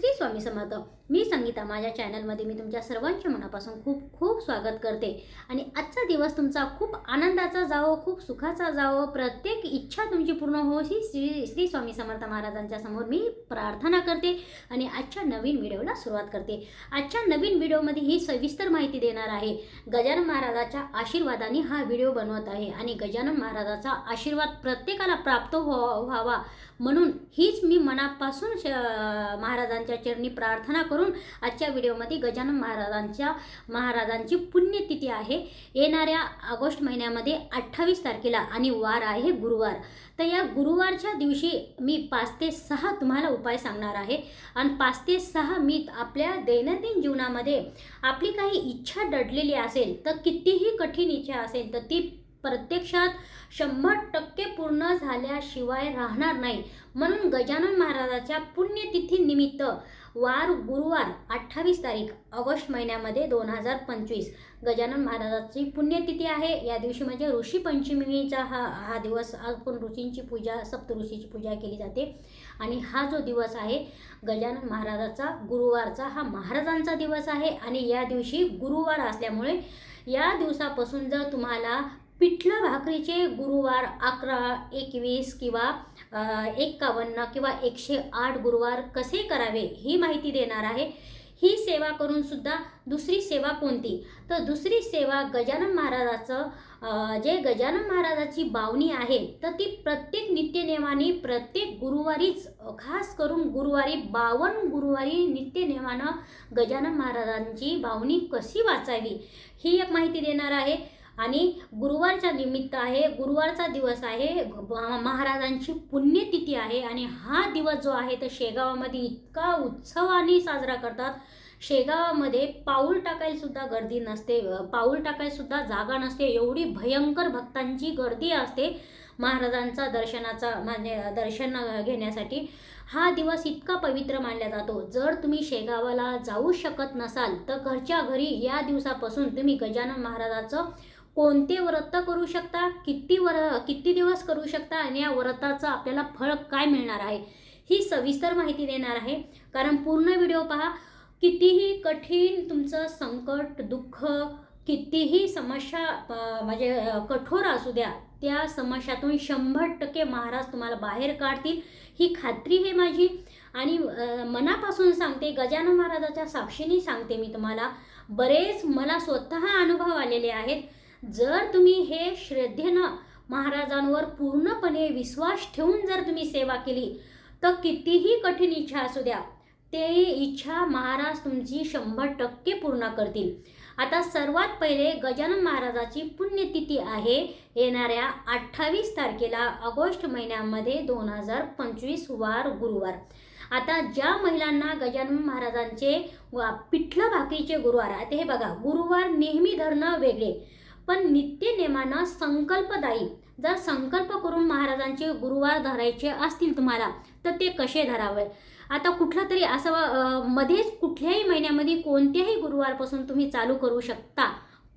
श्री स्वामी समर्थ. मी संगीता माझ्या चॅनलमध्ये मी तुमच्या सर्वांच्या मनापासून खूप खूप स्वागत करते. आणि आजचा दिवस तुमचा खूप आनंदाचा जावो खूप सुखाचा जावो. प्रत्येक इच्छा तुमची पूर्ण हो ही श्री श्री स्वामी समर्थ महाराजांच्या समोर मी प्रार्थना करते आणि आजच्या नवीन व्हिडिओला सुरुवात करते. आजच्या नवीन व्हिडिओमध्ये ही सविस्तर माहिती देणार आहे. गजानन महाराजाच्या आशीर्वादाने हा व्हिडिओ बनवत आहे आणि गजानन महाराजाचा आशीर्वाद प्रत्येकाला प्राप्त व्हा- व्हावा म्हणून हीच मी मनापासून श महाराजांच्या चरणी प्रार्थना करून आजच्या व्हिडिओमध्ये गजानन महाराजांच्या महाराजांची पुण्यतिथी आहे. येणाऱ्या ऑगस्ट महिन्यामध्ये अठ्ठावीस तारखेला आणि वार आहे गुरुवार. तर या गुरुवारच्या दिवशी मी पाच ते सहा तुम्हाला उपाय सांगणार आहे. आणि पाच ते सहा मी आपल्या दैनंदिन जीवनामध्ये आपली काही इच्छा दडलेली असेल तर कितीही कठीण इच्छा असेल तर ती प्रत्यक्षात शंभर टक्के पूर्ण झाल्याशिवाय राहणार नाही. म्हणून गजानन महाराजाच्या पुण्यतिथीनिमित्त वार गुरुवार अठ्ठावीस तारीख ऑगस्ट महिन्यामध्ये दोन हजार पंचवीस गजानन महाराजाची पुण्यतिथी आहे. या दिवशी म्हणजे ऋषी पंचमीचा हा हा दिवस. आपण ऋषींची पूजा सप्त ऋषीची पूजा केली जाते. आणि हा जो दिवस आहे गजानन महाराजाचा गुरुवारचा हा महाराजांचा दिवस आहे. आणि या दिवशी गुरुवार असल्यामुळे या दिवसापासून जर तुम्हाला पिठलं भाकरीचे गुरुवार अकरा एकवीस किंवा एक्कावन्न किंवा एकशे आठ गुरुवार कसे करावे ही माहिती देणार आहे. ही सेवा करून सुद्धा दुसरी सेवा कोणती? तर दुसरी सेवा गजानन महाराजाचं जे गजानन महाराजाची बावणी आहे तर ती प्रत्येक नित्यनेमाने प्रत्येक गुरुवारीच खास करून गुरुवारी बावन गुरुवारी नित्यनेमानं गजानन महाराजांची बावणी कशी वाचावी ही एक माहिती देणार आहे. आणि गुरुवारच्या निमित्त आहे गुरुवारचा दिवस आहे महाराजांची पुण्यतिथी आहे आणि हा दिवस जो आहे तर शेगावामध्ये इतका उत्सवाने साजरा करतात. शेगावामध्ये पाऊल टाकायलासुद्धा गर्दी नसते पाऊल टाकायलासुद्धा जागा नसते एवढी भयंकर भक्तांची गर्दी असते महाराजांचा दर्शनाचा म्हणजे दर्शन घेण्यासाठी. हा दिवस इतका पवित्र मानला जातो. जर तुम्ही शेगावाला जाऊ शकत नसाल तर घरच्या घरी या दिवसापासून तुम्ही गजानन महाराजाचं कोणते व्रत करू शकता? किती वर किती दिवस करू शकता? आणि या व्रताचं आपल्याला फळ काय मिळणार आहे? ही सविस्तर माहिती देणार आहे. कारण पूर्ण व्हिडिओ पहा. कितीही कठीण तुमचं संकट दुःख कितीही समस्या म्हणजे कठोर असू द्या त्या समस्यातून शंभर टक्के महाराज तुम्हाला बाहेर काढतील. ही खात्री आहे माझी. आणि मनापासून सांगते गजानन महाराजाच्या साक्षीने सांगते मी तुम्हाला. बरेच मला स्वतः अनुभव आलेले आहेत. जर तुम्ही हे श्रद्धेनं महाराजांवर पूर्णपणे विश्वास ठेवून जर तुम्ही सेवा केली तर कितीही कठीण इच्छा असू द्या ते इच्छा महाराज तुमची शंभर टक्के पूर्ण करतील. आता सर्वात पहिले गजानन महाराजाची पुण्यतिथी आहे येणाऱ्या अठ्ठावीस तारखेला ऑगस्ट महिन्यामध्ये दोन हजार पंचवीस वार गुरुवार. आता ज्या महिलांना गजानन महाराजांचे वा पिठलं भाकरीचे गुरुवार आता हे बघा गुरुवार नेहमी धरणं वेगळे. पण नित्यनेमानं संकल्पदायी. जर संकल्प करून महाराजांचे गुरुवार धरायचे असतील तुम्हाला तर ते कसे धरावे? आता कुठला तरी असं मध्येच कुठल्याही महिन्यामध्ये कोणत्याही गुरुवारपासून तुम्ही चालू करू शकता.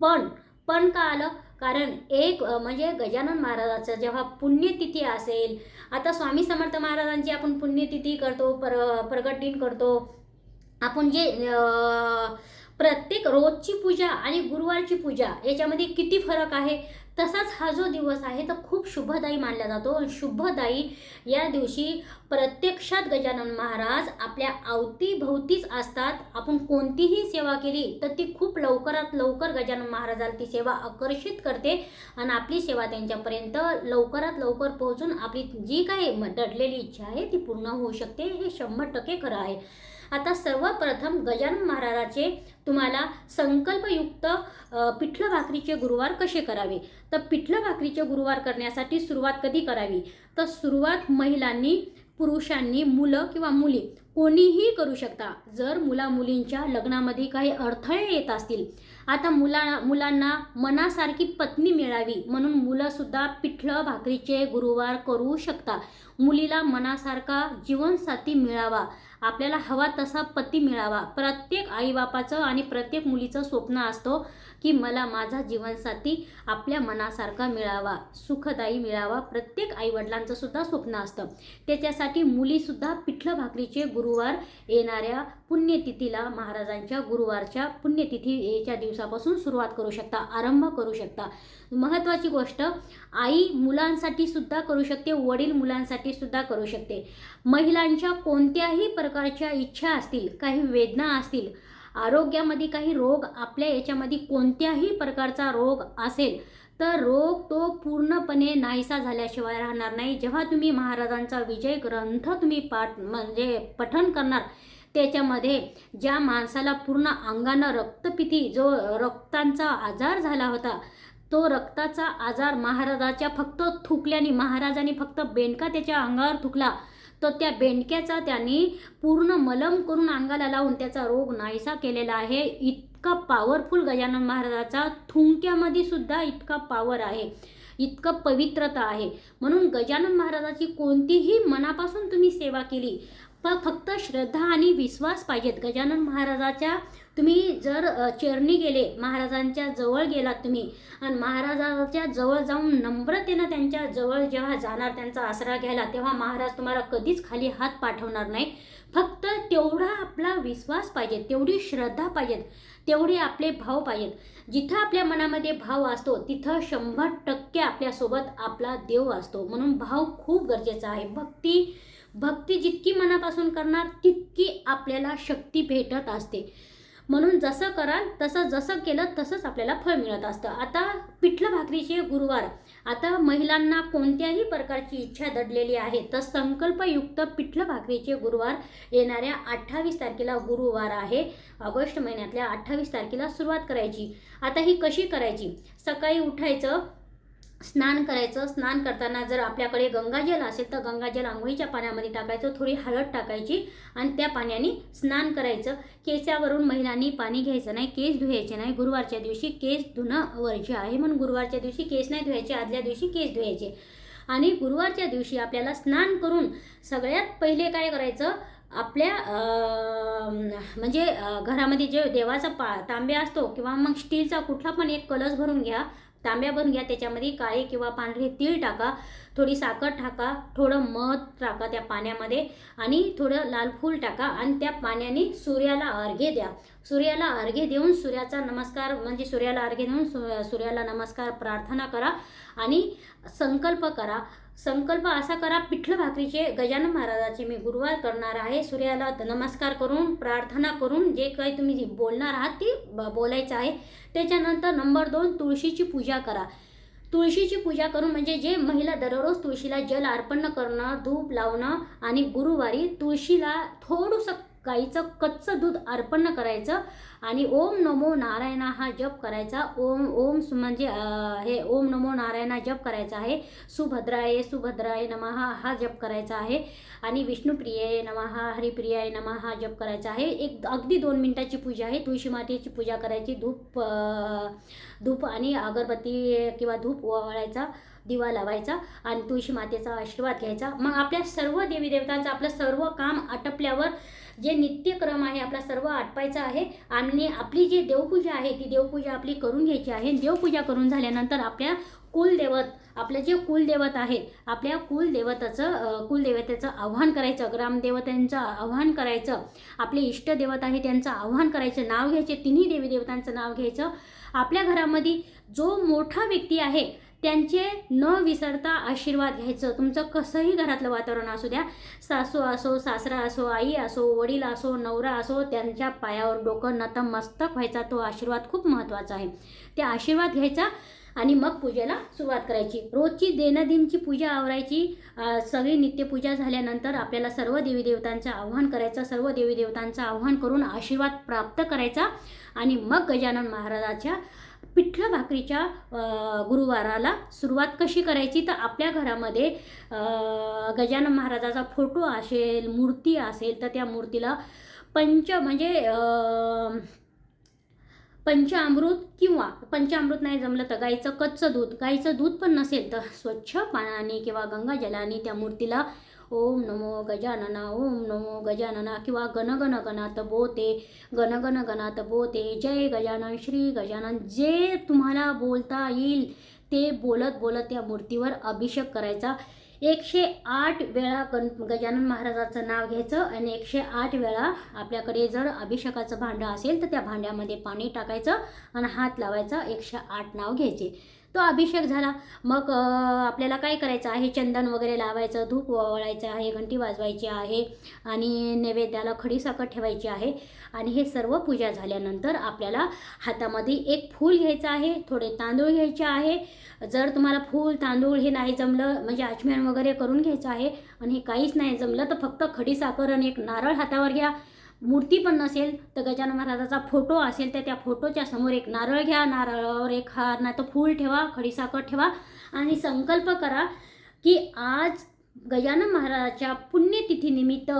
पण पण का आलं? कारण एक म्हणजे गजानन महाराजाचं जेव्हा पुण्यतिथी असेल आता स्वामी समर्थ महाराजांची आपण पुण्यतिथी करतो पर प्रगट दिन करतो. आपण जे प्रत्येक रोजची पूजा आणि गुरुवारची पूजा याच्यामध्ये किती फरक आहे? तसाच हा जो दिवस आहे तर खूप शुभदायी मानला जातो. शुभदायी या दिवशी प्रत्यक्षात गजानन महाराज आपल्या अवतीभोवतीच असतात. आपण कोणतीही सेवा केली तर ती खूप लवकरात लवकर गजानन महाराजाला ती सेवा आकर्षित करते. आणि आपली सेवा त्यांच्यापर्यंत लवकरात लवकर पोहोचून आपली जी काही म- दडलेली इच्छा आहे ती पूर्ण होऊ शकते. हे शंभर टक्के खरं आहे. आता सर्वप्रथम गजानन महाराजाचे तुम्हाला संकल्पयुक्त पिठलं भाकरीचे गुरुवार कसे करावे? तर पिठलं भाकरीचे गुरुवार करण्यासाठी सुरुवात कधी करावी? तर सुरुवात महिलांनी पुरुषांनी मुलं किंवा मुली कोणीही करू शकता. जर मुला मुलींच्या लग्नामध्ये काही अडथळे येत असतील आता मुला मुलांना मनासारखी पत्नी मिळावी म्हणून मुलंसुद्धा पिठलं भाकरीचे गुरुवार करू शकता. मुलीला मनासारखा जीवनसाथी मिळावा. आपल्याला हवा तसा पती मिळावा. प्रत्येक आईबापाचं आणि प्रत्येक मुलीचं स्वप्न असतो की मला माझा जीवनसाथी आपल्या मनासारखा मिळावा सुखदायी मिळावा. प्रत्येक आईवडिलांचं सुद्धा स्वप्न असतं. त्याच्यासाठी मुलीसुद्धा पिठलं भाकरीचे गुरुवार येणाऱ्या पुण्यतिथीला महाराजांच्या गुरुवारच्या पुण्यतिथीच्या दिवसापासून सुरुवात करू शकता आरंभ करू शकता. महत्त्वाची गोष्ट आई मुलांसाठी सुद्धा करू शकते वडील मुलांसाठी सुद्धा करू शकते. महिलांच्या कोणत्याही प्रकारच्या इच्छा असतील काही वेदना असतील आरोग्यामध्ये काही रोग आपल्या याच्यामध्ये कोणत्याही प्रकारचा रोग असेल तर रोग तो पूर्णपणे नाहीसा झाल्याशिवाय राहणार नाही. जेव्हा तुम्ही महाराजांचा विजय ग्रंथ तुम्ही पाठ म्हणजे पठन करणार त्याच्यामध्ये ज्या माणसाला पूर्ण अंगानं रक्तपिती जो रक्तांचा आजार झाला होता तो रक्ताचा आजार महाराजाच्या फक्त थुकल्याने महाराजांनी फक्त बेंडका त्याच्या अंगावर थुकला तर त्या बेंडक्याचा त्यांनी पूर्ण मलम करून अंगाला लावून त्याचा रोग नाहीसा केलेला आहे. इतका पॉवरफुल गजानन महाराजाचा थुंक्यामध्ये सुद्धा इतका पॉवर आहे. इतकं पवित्रता आहे. म्हणून गजानन महाराजाची कोणतीही मनापासून तुम्ही सेवा केली प फक्त श्रद्धा आणि विश्वास पाहिजेत. गजानन महाराजाच्या तुम्ही जर चरणी गेले महाराजांच्या जवळ गेलात तुम्ही आणि महाराजाच्या जवळ जाऊन नम्रतेनं त्यांच्या जवळ जेव्हा जाणार त्यांचा आसरा घ्यायला तेव्हा महाराज तुम्हाला कधीच खाली हात पाठवणार नाही. फक्त तेवढा आपला विश्वास पाहिजे तेवढी श्रद्धा पाहिजेत तेवढे आपले भाव पाहिजेत. जिथं आपल्या मनामध्ये भाव असतो तिथं शंभर टक्के आपल्यासोबत आपला देव असतो. म्हणून भाव खूप गरजेचा आहे. भक्ती भक्ती जितकी मनापासून करणार तितकी आपल्याला शक्ती भेटत असते. म्हणून जसं कराल तसं जसं केलं तसंच आपल्याला फळ मिळत असतं. आता पिठलं भाकरीचे गुरुवार. आता महिलांना कोणत्याही प्रकारची इच्छा दडलेली आहे तर संकल्पयुक्त पिठलं भाकरीचे गुरुवार येणाऱ्या अठ्ठावीस तारखेला गुरुवार आहे. ऑगस्ट महिन्यातल्या अठ्ठावीस तारखेला सुरुवात करायची. आता ही कशी करायची? सकाळी उठायचं स्नान करायचं. स्नान करताना जर आपल्याकडे गंगाजल असेल तर गंगाजल आंघोळीच्या पाण्यामध्ये टाकायचं. थोडी हळद टाकायची आणि त्या पाण्याने स्नान करायचं. केसावरून महिलांनी पाणी घ्यायचं नाही केस धुवायचे नाही. गुरुवारच्या दिवशी केस धुणं वर्ज्य आहे म्हणून गुरुवारच्या दिवशी केस नाही धुवायचे आदल्या दिवशी केस धुवायचे. आणि गुरुवारच्या दिवशी आपल्याला स्नान करून सगळ्यात पहिले काय करायचं? आपल्या म्हणजे घरामध्ये जे देवाचा पा तांब्या असतो किंवा मग स्टीलचा कुठला पण एक कलश भरून घ्या. तांब्या भरून घ्या त्याच्यामध्ये काळे किंवा पांढरे तीळ टाका थोडी साखर टाका थोडं मध टाका त्या पाण्यामध्ये आणि थोडं लाल फूल टाका आणि त्या पाण्याने सूर्याला अर्घ्य द्या. सूर्याला अर्घ्य देऊन सूर्याचा नमस्कार म्हणजे सूर्याला अर्घे देऊन सूर्याला नमस्कार प्रार्थना करा आणि संकल्प करा. संकल्प असा करा पिठलं भाकरीचे गजानन महाराजाचे मी गुरुवार करणार आहे. सूर्याला नमस्कार करून प्रार्थना करून जे काही तुम्ही जी बोलणार आहात ते ब- बोलायचं आहे. त्याच्यानंतर नंबर दोन तुळशीची पूजा करा. तुळशीची पूजा करून म्हणजे जे महिला दररोज तुळशीला जल अर्पण करणं धूप लावणं आणि गुरुवारी तुळशीला थोडंसं गाईचं कच्चं दूध अर्पण करायचं आणि ओम नमो नारायणा हा जप करायचा. ओम ओम म्हणजे हे ओम नमो नारायणा जप करायचा आहे. सुभद्राय सुभद्राय नमः हा जप करायचा आहे. आणि विष्णुप्रियाय नमः हरिप्रियाय नमः हा जप करायचा आहे. एक अगदी दोन मिनिटाची पूजा आहे. तुळशी मातेची पूजा करायची. धूप धूप आणि अगरबत्ती किंवा धूप ओवाळायचा दिवा लावायचा आणि तुळशी मातेचा आशीर्वाद घ्यायचा. मग आपल्या सर्व देवी देवतांचं आपलं सर्व काम आटपल्यावर जे नित्यक्रम आहे आपला सर्व आटपायचा आहे आणि आपली जी देवपूजा आहे ती देवपूजा आपली करून घ्यायची आहे. देवपूजा करून झाल्यानंतर आपल्या कुलदेवत आपले जे कुलदेवत आहेत आपल्या कुलदेवताचं कुलदेवतेचं आव्हान करायचं ग्रामदेवतांचं आव्हान करायचं आपले इष्टदेवत आहे त्यांचं आव्हान करायचं नाव घ्यायचे तिन्ही देवी देवतांचं नाव घ्यायचं. आपल्या घरामध्ये जो मोठा व्यक्ती आहे त्यांचे न विसरता आशीर्वाद घ्यायचं. तुमचं कसंही घरातलं वातावरण असू द्या सासू असो सासरा असो आई असो वडील असो नवरा असो त्यांच्या पायावर डोकं नतमस्तक व्हायचा तो आशीर्वाद खूप महत्त्वाचा आहे. ते आशीर्वाद घ्यायचा आणि मग पूजेला सुरुवात करायची. रोजची दैनंदिनची पूजा आवरायची. सगळी नित्यपूजा झाल्यानंतर आपल्याला सर्व देवी देवतांचं आव्हान करायचं. सर्व देवी देवतांचं आव्हान करून आशीर्वाद प्राप्त करायचा आणि मग गजानन महाराजाच्या पिठलं भाकरीच्या गुरुवाराला सुरुवात कशी करायची? तर आपल्या घरामध्ये गजानन महाराजाचा फोटो असेल मूर्ती असेल तर त्या मूर्तीला पंच म्हणजे पंचामृत किंवा पंचामृत नाही जमलं तर गाईचं कच्चं दूध. गाईचं दूध पण नसेल तर स्वच्छ पाण्याने किंवा गंगाजलाने त्या मूर्तीला ओम नमो गजानना ओम नमो गजानना किंवा गणगण गणात बोते गणगण गणात बोते. जय गजानन श्री गजानन. जे तुम्हाला बोलता येईल ते बोलत बोलत त्या मूर्तीवर अभिषेक करायचा एकशे आठ वेळा गण गजानन महाराजाचं नाव घ्यायचं आणि एकशे आठ वेळा आपल्याकडे जर अभिषेकाचं भांडं असेल तर त्या भांड्यामध्ये पाणी टाकायचं आणि हात लावायचा एकशे आठ नाव घ्यायचे. तो अभिषेक झाला. मग आपल्याला काय करायचं आहे? चंदन वगैरे लावायचं धूप वळायचं आहे घंटी वाजवायची आहे आणि नैवेद्याला खडीसाखर ठेवायची आहे आणि हे सर्व पूजा झाल्यानंतर आपल्याला हातामध्ये एक फूल घ्यायचं आहे थोडे तांदूळ घ्यायचे आहे. जर तुम्हाला फूल तांदूळ हे नाही जमलं म्हणजे आचमन वगैरे करून घ्यायचं आहे आणि हे काहीच नाही जमलं तर फक्त खडीसाखर आणि एक नारळ हातावर घ्या. मूर्ती पण नसेल तर गजानन महाराजाचा फोटो असेल तर त्या फोटोच्या समोर एक नारळ घ्या नारळावर एक हार नाही तर फूल ठेवा खडीसाखर ठेवा आणि संकल्प करा की आज गजानन महाराजाच्या पुण्यतिथीनिमित्त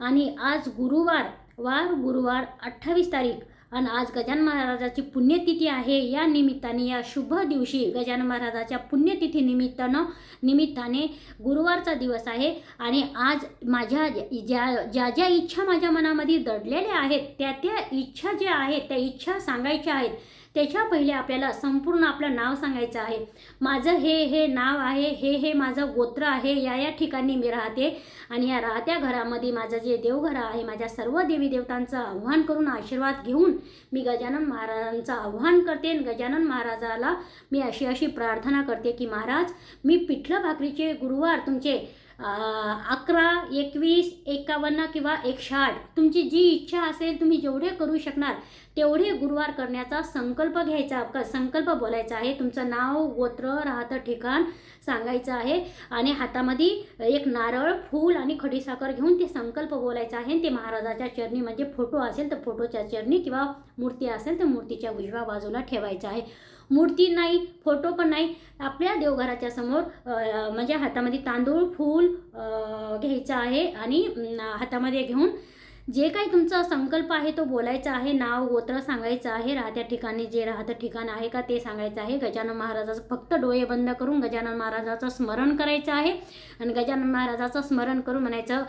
आणि आज गुरुवार वार गुरुवार अठ्ठावीस तारीख आणि आज गजानन महाराजाची पुण्यतिथी आहे. या निमित्ताने या शुभ दिवशी गजानन महाराजाच्या पुण्यतिथी निमित्तानं निमित्ताने गुरुवारचा दिवस आहे. आणि आज माझ्या ज्या ज्या ज्या इच्छा माझ्या मनामध्ये दडलेल्या आहेत त्या त्या इच्छा ज्या आहेत त्या इच्छा सांगायच्या आहेत त्याच्या पहिले आपल्याला संपूर्ण आपलं नाव सांगायचं आहे. माझं हे हे नाव आहे हे हे माझं गोत्र आहे या या ठिकाणी मी राहते. आणि या राहत्या घरामध्ये माझं जे देवघर आहे माझ्या सर्व देवी देवतांचं आव्हान करून आशीर्वाद घेऊन मी गजानन महाराजांचं आव्हान करते. आणि गजानन महाराजाला मी अशी अशी प्रार्थना करते की महाराज मी पिठलं भाकरीचे गुरुवार तुमचे अकरा एकवीस एकावन्न किंवा एकशे आठ तुमची जी इच्छा असेल तुम्ही जेवढे करू शकणार तेवढे गुरुवार करण्याचा संकल्प घ्यायचा क संकल्प बोलायचा आहे. तुमचं नाव गोत्र राहतं ठिकाण सांगायचं आहे. आणि हातामध्ये एक नारळ फूल आणि खडीसाखर घेऊन ते संकल्प बोलायचा आहे. ते महाराजाच्या चरणी म्हणजे फोटो असेल तर फोटोच्या चरणी किंवा मूर्ती असेल तर मूर्तीच्या उजव्या बाजूला ठेवायचं आहे. मूर्ती नाही फोटो पण नाही. आपल्या देवघराच्या समोर म्हणजे हातामध्ये तांदूळ फूल घ्यायचं आहे. आणि हातामध्ये घेऊन जे काही तुमचा संकल्प आहे तो बोलायचा आहे नाव गोत्र सांगायचं आहे राहत्या ठिकाणी जे राहतं ठिकाण आहे का ते सांगायचं आहे. गजानन महाराजाचं फक्त डोळे बंद करून गजानन महाराजाचं स्मरण करायचं आहे. आणि गजानन महाराजाचं स्मरण करून म्हणायचं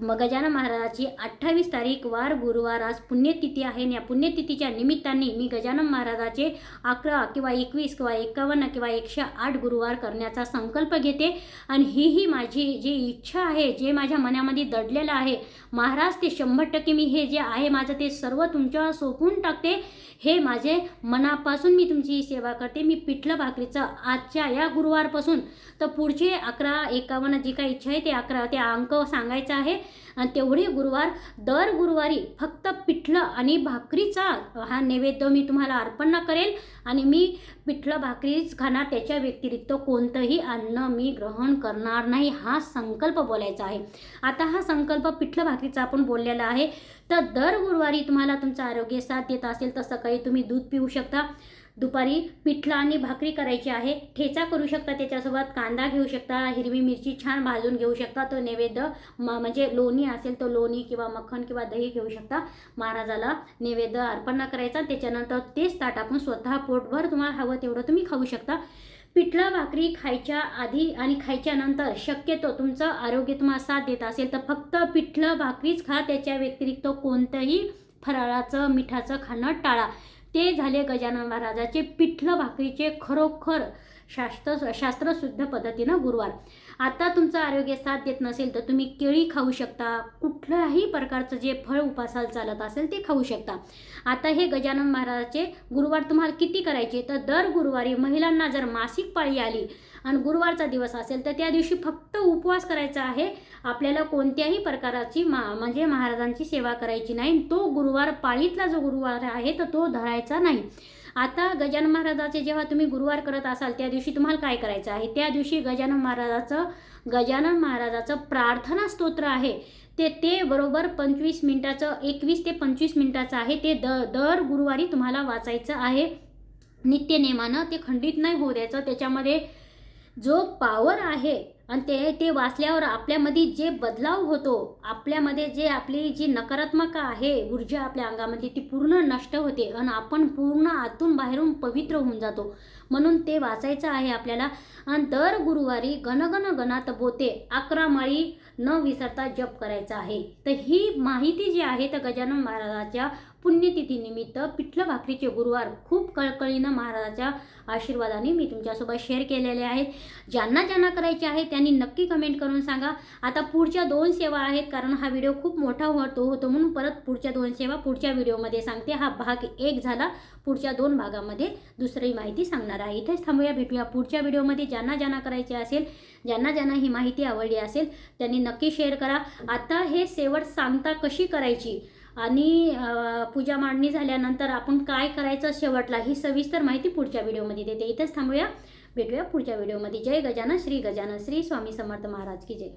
मग गजानन महाराजाची अठ्ठावीस तारीख वार गुरुवार आज पुण्यतिथी आहे आणि या पुण्यतिथीच्या निमित्ताने मी गजानन महाराजाचे अकरा किंवा एकवीस किंवा एकावन्न किंवा एकशे आठ गुरुवार करण्याचा संकल्प घेते. आणि ही ही माझी जी इच्छा आहे जे माझ्या मनामध्ये दडलेलं आहे महाराज ते शंभर टक्के मी हे जे आहे माझं ते सर्व तुमच्यावर सोपून टाकते. हे माझे मनापासून मी तुमची सेवा करते. मी पिठलं भाकरीचं आजच्या या गुरुवारपासून. तर पुढचे अकरा एकावन्न जी काही इच्छा आहे ते अकरा ते अंक सांगायचं आहे. आणि तेवढे गुरुवार दर गुरुवारी फक्त पिठलं आणि भाकरीचा हा नैवेद्य मी तुम्हाला अर्पण करेल. आणि मी पिठलं भाकरीच खाणार त्याच्या व्यतिरिक्त कोणतंही अन्न मी ग्रहण करणार नाही हा संकल्प बोलायचा आहे. आता हा संकल्प पिठलं भाकरीचा आपण बोललेला आहे. तर दर गुरुवारी तुम्हाला तुमचं आरोग्य साथ देत असेल तर सकाळी तुम्ही दूध पिऊ शकता. दुपारी पिठलं आणि भाकरी करायची आहे ठेचा करू शकता त्याच्यासोबत कांदा घेऊ शकता हिरवी मिरची छान भाजून घेऊ शकता तो नैवेद्य म म्हणजे लोणी असेल तो लोणी किंवा मक्खन किंवा दही घेऊ शकता. महाराजाला नैवेद्य अर्पण करायचा त्याच्यानंतर तेच ताट आपण स्वतः पोटभर तुम्हाला हवं तेवढं तुम्ही खाऊ शकता. पिठलं भाकरी खायच्या आधी आणि खायच्या नंतर शक्यतो तुमचं आरोग्य तुम्हाला साथ देत असेल तर फक्त पिठलं भाकरीच खा. त्याच्या व्यतिरिक्त कोणतंही फराळाचं मिठाचं खाणं टाळा. ते झाले गजानन महाराजाचे पिठलं भाकरीचे खरोखर शास्त्र शास्त्रशुद्ध पद्धतीनं गुरुवार. आता तुमचं आरोग्य साथ देत नसेल तर तुम्ही केळी खाऊ शकता. कुठल्याही प्रकारचं जे फळ उपासाला चालत असेल ते खाऊ शकता. आता हे गजानन महाराजाचे गुरुवार तुम्हाला किती करायचे? तर दर गुरुवारी महिलांना जर मासिक पाळी आली आणि गुरुवारचा दिवस असेल तर त्या दिवशी फक्त उपवास करायचा आहे. आपल्याला कोणत्याही प्रकाराची मा म्हणजे महाराजांची सेवा करायची नाही. तो गुरुवार पाळीतला जो गुरुवार आहे तर तो धरायचा नाही. आता गजानन महाराजाचे जेव्हा तुम्ही गुरुवार करत असाल त्या दिवशी तुम्हाला काय करायचं आहे? त्या दिवशी गजानन महाराजाचं गजानन महाराजाचं प्रार्थना स्तोत्र आहे. ते ते बरोबर पंचवीस मिनिटाचं एकवीस ते पंचवीस मिनिटाचं आहे. ते द दर गुरुवारी तुम्हाला वाचायचं आहे. नित्यनेमानं ते खंडित नाही होऊ द्यायचं. त्याच्यामध्ये जो पावर आहे आणि ते ते वाचल्यावर आपल्यामध्ये जे बदलाव होतो आपल्यामध्ये जे आपली जी नकारात्मक आहे ऊर्जा आपल्या अंगामध्ये ती पूर्ण नष्ट होते आणि आपण पूर्ण आतून बाहेरून पवित्र होऊन जातो. म्हणून ते वाचायचं आहे आपल्याला. आणि दर गुरुवारी गणगण गणात बोते अकरा माळी न विसरता जप करायचा आहे. तर ही माहिती जी आहे तर गजानन महाराजाच्या पुण्यतिथीनिमित्त पिठलं भाकरीचे गुरुवार खूप कळकळीनं महाराजाच्या आशीर्वादाने मी तुमच्यासोबत शेअर केलेले आहेत. ज्यांना ज्यांना करायचे आहे त्यांनी नक्की कमेंट करून सांगा. आता पुढच्या दोन सेवा आहेत कारण हा व्हिडिओ खूप मोठा होतो होतो म्हणून परत पुढच्या दोन सेवा पुढच्या व्हिडिओमध्ये सांगते. हा भाग एक झाला. पुढच्या दोन भागामध्ये दुसरी माहिती सांगणार आहे. इथेच थांबूया भेटूया पुढच्या व्हिडिओमध्ये ज्यांना ज्यांना करायचे असेल ज्यांना ज्यांना ही माहिती आवडली असेल त्यांनी नक्की शेअर करा. आता हे शेवट सांगता कशी करायची? आणि पूजा मांडणी झाल्यानंतर आपण काय करायचं शेवटला ही सविस्तर माहिती पुढच्या व्हिडिओमध्ये देते. इथेच थांबूया. भेटूया पुढच्या व्हिडिओमध्ये. जय गजानन. श्री गजानन. श्री स्वामी समर्थ महाराज की जय.